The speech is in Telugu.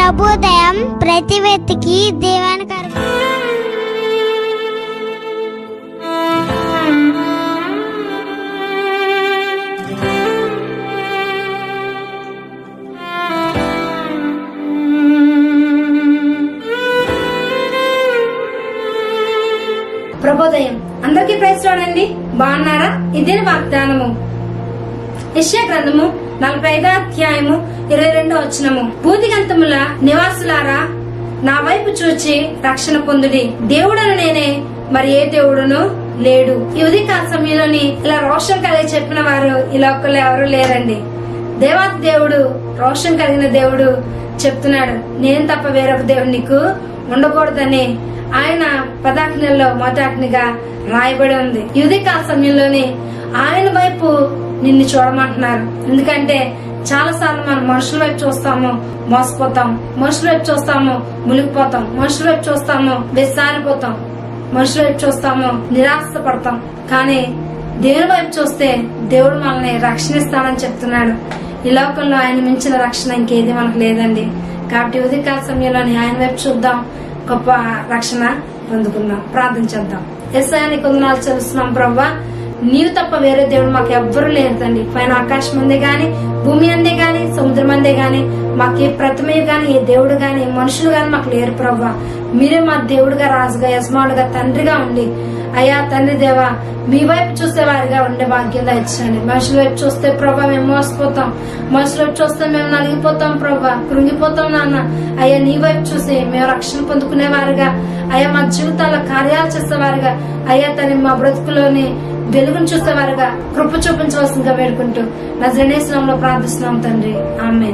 శుభోదయం ప్రతి వ్యక్తికి దేవానికి ప్రభోదయం. అందరికీ ప్రైజ్ చూడండి బాగున్నారా? ఇదే వాగ్దానము? యెషయా గ్రంథము నలభై ఐదో అధ్యాయము ఇరవై రెండో వచనము. భూతిగంతముల నివాసులారా నా వైపు చూచి రక్షణ పొందుడి. దేవుడను నేనే మరి ఏ దేవుడును? లేడు. ఈ ఉదయకాల సమయంలోని ఇలా రోషన్ కలిగి చెప్పిన వారు ఇలా లోకల్లో ఎవరు లేరండి. దేవాతి దేవుడు రోషన్ కలిగిన దేవుడు చెప్తున్నాడు నేను తప్ప వేరొక దేవుడు నీకు ఉండకూడదని. ఆయన పదాజ్ఞల్లో మొదటిగా రాయబడి ఉంది. ఈ ఉదయకాల సమయంలోని ఆయన వైపు నిన్ను చూడమంటున్నారు. ఎందుకంటే చాలా సార్లు మనం మనుషుల వైపు చూస్తాము మోసపోతాం. మనుషుల వైపు చూస్తాము మునిగిపోతాం. మనుషుల వైపు చూస్తాము విసారిపోతాం మనుషుల వైపు చూస్తాము నిరాశ పడతాం కానీ దేవుని వైపు చూస్తే దేవుడు మనల్ని రక్షణిస్తానని చెప్తున్నాడు. ఈ లోకంలో ఆయన మించిన రక్షణ ఇంకేది మనకు లేదండి. కాబట్టి ఉదయకాల సమయంలోని ఆయన వైపు చూద్దాం. గొప్ప రక్షణ పొందుకుందాం. ప్రార్థన చేద్దాం. ఎస్ఐని కొందనాలు చెల్లిస్తున్నాం ప్రవ్వా నీవు తప్ప వేరే దేవుడు మాకు ఎవ్వరూ లేరు తండ్రి పైన ఆకాశం అందే కానీ భూమి అందే కానీ సముద్రం అందే కానీ మాకు ఏ ప్రతిమయు కానీ ఏ దేవుడు కానీ ఏ మనుషులు కానీ మాకు లేరు ప్రవ్వా. మీరే మా దేవుడుగా రాజుగా యజమానుగా తండ్రిగా ఉండి. అయ్యా తండ్రి దేవా మీ వైపు చూసే వారిగా ఉండే భాగ్యం ఇచ్చండి మనుషుల వైపు చూస్తే ప్రభా మేము మోసపోతాం. మనుషుల వైపు చూస్తే మేము నలిగిపోతాం ప్రభా కృంగిపోతాం నాన్న. అయ్యా నీ వైపు చూసి మేము రక్షణ పొందుకునే వారుగా. అయ్యా మా జీవితాల కార్యాలు చేసేవారుగా. అయ్యా తన మా బ్రతుకులోని వెలుగును చూసేవారుగా కృప చూపించవలసిందిగా వేడుకుంటూ నజరణేశ్వరంలో ప్రార్థిస్తున్నాం తండ్రి. ఆమె